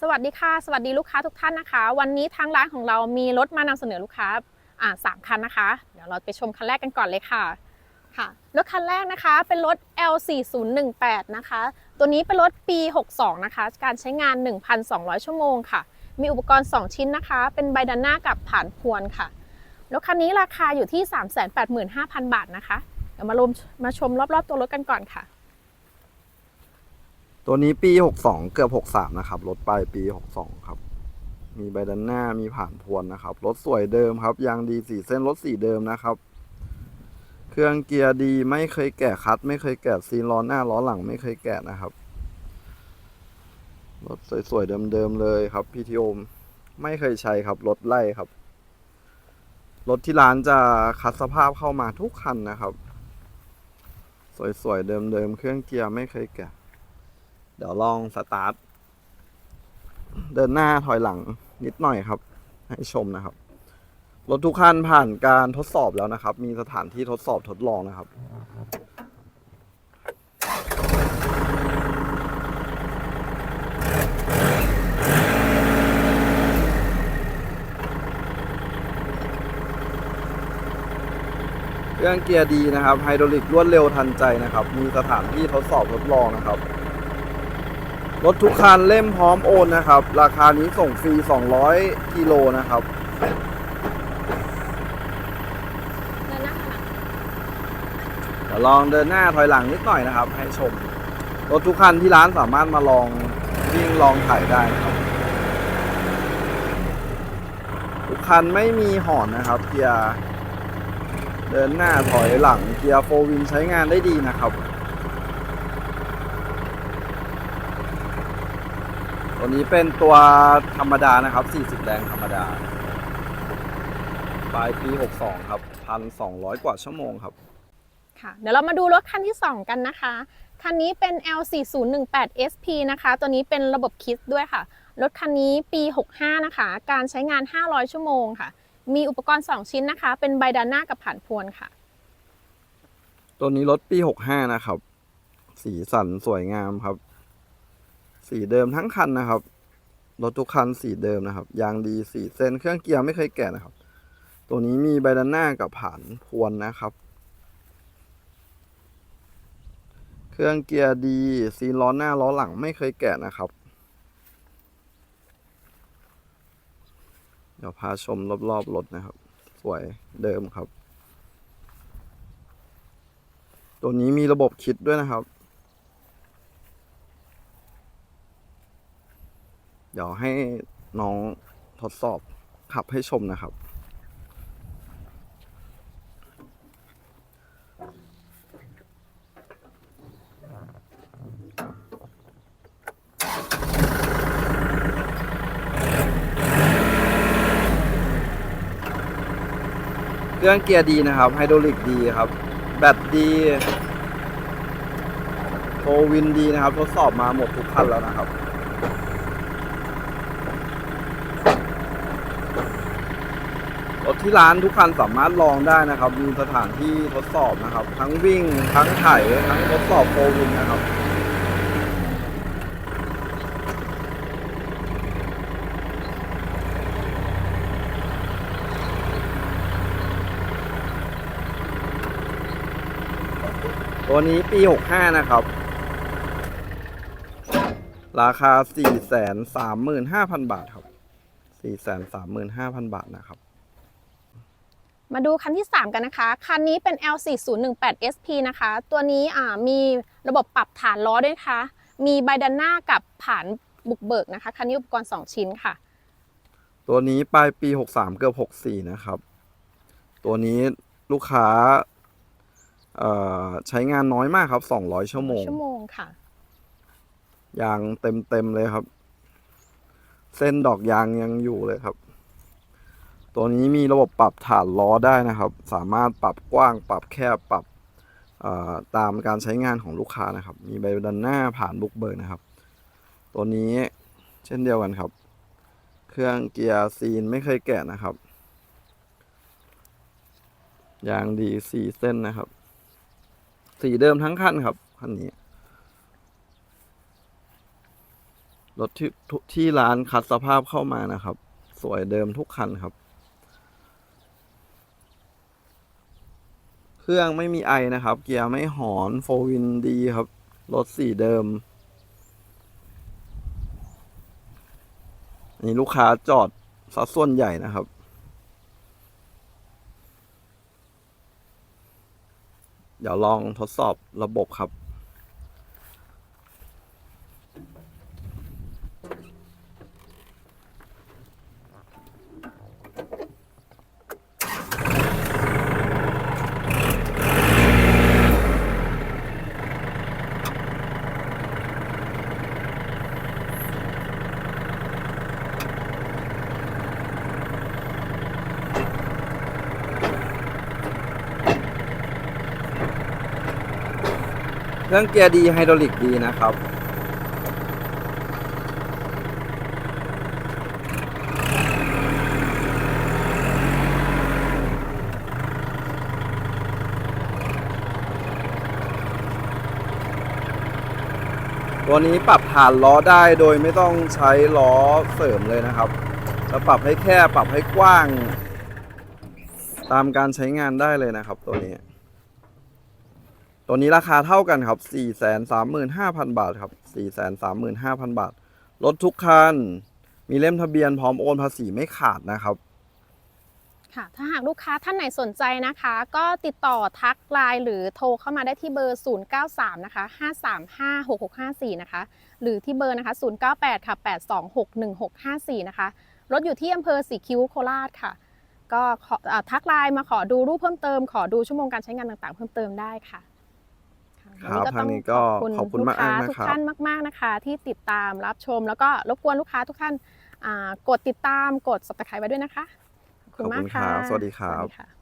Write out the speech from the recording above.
สวัสดีค่ะสวัสดีลูกค้าทุกท่านนะคะ วันนี้ทางร้านของเรามีรถมานำเสนอลูกค้าอ่าสามคันนะคะ เดี๋ยวเราไปชมคันแรกกันก่อนเลยค่ะค่ะรถคันแรกนะคะเป็นรถ L4018 นะคะ ตัวนี้เป็นรถปี 62 นะคะ การใช้งาน 1,200 ชั่วโมงค่ะ มีอุปกรณ์ 2 ชิ้นนะคะ เป็นใบดันหน้ากับผ่านพวนค่ะรถคันนี้ราคาอยู่ที่ 385,000 บาทนะคะเดี๋ยวมาลมมาชมรอบๆตัวรถกันก่อนค่ะ ตัวนี้ปี 62 เกือบ 63 นะครับรถไปปี 62 ครับ มีใบดันหน้ามีผ่านพวนนะครับ รถสวยเดิมครับ ยางดีสีเส้นรถสีเดิมนะครับ เครื่องเกียร์ดีไม่เคยแกะคัด ไม่เคยแกะซีนล้อหน้าล้อหลังไม่เคยแกะนะครับ รถสวยๆเดิมๆเลยครับพี่ทิโอมไม่เคยใช้ครับรถไล่ครับ รถที่ร้านจะคัดสภาพเข้ามาทุกคันนะครับ สวยๆเดิมๆเครื่องเกียร์ไม่เคยแกะ เดี๋ยวลองสตาร์ท เดินหน้าถอยหลังนิดหน่อยครับ ให้ชมนะครับ รถทุกคันผ่านการทดสอบแล้วนะครับ มีสถานที่ทดสอบทดลองนะครับเครื่องเกียร์ดีนะครับ ไฮดรอลิกรวดเร็วทันใจนะครับ มีสถานที่ทดสอบทดลองนะครับ รถทุกคันเล่มพร้อมโอนนะครับ ราคานี้ส่งฟรี 200กิโลนะครับเดินหน้าค่ะเดี๋ยวลองเดินหน้าถอยหลังนิดหน่อยนะครับ ให้ชม รถทุกคันที่ร้านสามารถมาลองวิ่งลองถ่ายได้นะครับ ทุกคันไม่มีหอนนะครับ เกียร์เดินหน้าถอยหลังเกียร์โฟวินใช้งานได้ดีนะครับ ตัวนี้เป็นตัวธรรมดานะครับ 40 แรงธรรมดา ปลายปี 62 ครับ 1,200 กว่าชั่วโมงครับ ค่ะ เดี๋ยวเรามาดูรถคันที่ 2 กันนะคะ คันนี้เป็น L4018 SP นะคะ ตัวนี้เป็นระบบคิดด้วยค่ะ รถคันนี้ปี 65 นะคะ การใช้งาน 500 ชั่วโมงค่ะ มีอุปกรณ์ 2 ชิ้นนะคะ เป็นใบด้านหน้ากับผ่านพวนค่ะ ตัวนี้รถปี 65 นะครับ สีสันสวยงามครับ สีเดิมทั้งคันนะครับ รถทุกคันสีเดิมนะครับ ยางดีสีเส้น เครื่องเกียร์ไม่เคยแกะนะครับ ตัวนี้มีใบด้านหน้ากับผ่านพวนนะครับ เครื่องเกียร์ดีซีล้อหน้าล้อหลังไม่เคยแกะนะครับ เดี๋ยวพาชมรอบๆรถนะครับ สวยเดิมครับ ตัวนี้มีระบบคิดด้วยนะครับ เดี๋ยว ให้น้องทดสอบขับให้ชมนะครับ เครื่องเกียร์ดีนะครับ ไฮดรอลิกดีครับ แบตดีโฟวินดีนะครับ ทดสอบมาหมดทุกคันแล้วนะครับ ถที่ร้านทุกคันสามารถลองได้นะครับมีสถานที่ทดสอบนะครับ ทั้งวิ่งทั้งไถทั้งทดสอบโฟวินนะครับตัวนี้ปี 65 นะครับ ราคา 435,000 บาทครับ 435,000 บาทนะครับ มาดูคันที่ 3 กันนะคะ คันนี้เป็น L4018 SP นะคะ ตัวนี้อ่ามีระบบปรับฐานล้อด้วยนะคะ มีใบด้านหน้ากับผ่านบุกเบิกนะคะ คันนี้อุปกรณ์ 2 ชิ้นค่ะ ตัวนี้ปลายปี 63 เกือบ 64 นะครับ ตัวนี้ลูกค้าเอ่อใช้งานน้อยมากครับ 200 ชั่วโมงชั่วโมงค่ะ ยางเต็มเต็มๆเลยครับ เส้นดอกยางยังอยู่เลยครับ ตัวนี้มีระบบปรับฐานล้อได้นะครับ สามารถปรับกว้าง ปรับแคบ ปรับตามการใช้งานของลูกค้านะครับ มีใบดันหน้าผ่านบุกเบิกนะครับ ตัวนี้เช่นเดียวกันครับ เครื่องเกียร์ซีนไม่เคยแกะนะครับ ยางดีสี่เส้นนะครับ สีเดิมทั้งคันครับคันนี้ รถที่ที่ร้านคัดสภาพเข้ามานะครับ สวยเดิมทุกคันครับ เครื่องไม่มีไอนะครับ เกียร์ไม่หอนโฟวินดีครับ รถสีเดิม นี่ลูกค้าจอดสัดส่วนใหญ่นะครับ เดี๋ยวลองทดสอบระบบครับ เครื่องเกียร์ดีไฮดรอลิกดีนะครับตัวนี้ปรับฐานล้อได้โดยไม่ต้องใช้ล้อเสริมเลยนะครับ จะปรับให้แคบปรับให้กว้าง ตามการใช้งานได้เลยนะครับตัวนี้ ตัวนี้ราคาเท่ากันครับ 435,000 บาทครับ 435,000 บาท รถทุกคัน มีเล่มทะเบียนพร้อมโอนภาษีไม่ขาดนะครับ ค่ะ ถ้าหากลูกค้าท่านไหนสนใจนะคะ ก็ติดต่อทักไลน์หรือโทรเข้ามาได้ที่เบอร์ 093 นะคะ 5356654 นะคะ หรือที่เบอร์นะคะ 098 ค่ะ 8261654 นะคะ รถอยู่ที่อำเภอสีคิ้วโคราชค่ะ ก็ขอทักไลน์มาขอดูรูปเพิ่มเติม ขอดูชั่วโมงการใช้งานต่างๆ เพิ่มเติมได้ค่ะ ครับวันทางนี้ก็ต้องขอบคุณลูกค้ามากๆนะครับทุกท่านมาก ๆนะคะ ที่ติดตามรับชม แล้วก็รบกวนลูกค้าทุกท่านอ่ากดติดตามกด subscribe ไว้ด้วยนะคะขอบคุณมากขอบคุณครัค่ะบสวัสดีครับค่ะ